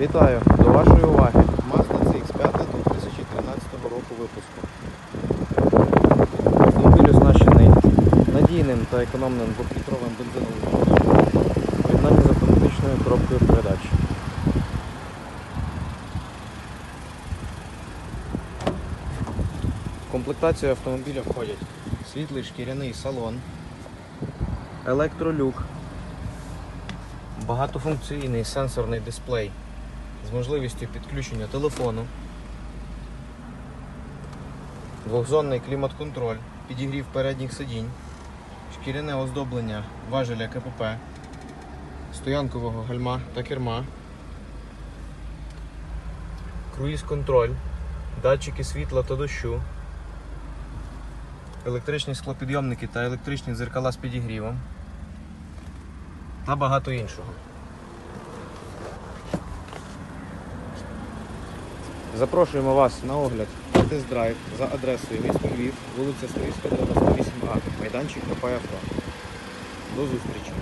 Вітаю! До вашої уваги Mazda CX-5 2013 року випуску. Автомобіль оснащений надійним та економним 2-літровим бензиновим двигуном, поєднанні з автоматичною коробкою передач. В комплектацію автомобіля входять світлий шкіряний салон, електролюк, багатофункційний сенсорний дисплей з можливістю підключення телефону, двохзонний клімат-контроль, підігрів передніх сидінь, шкіряне оздоблення важеля КПП, стоянкового гальма та керма, круїз-контроль, датчики світла та дощу, електричні склопідйомники та електричні дзеркала з підігрівом та багато іншого. Запрошуємо вас на огляд на тест-драйв за адресою місто Львів, вулиця Стрийська, 98А, майданчик КП До зустрічі!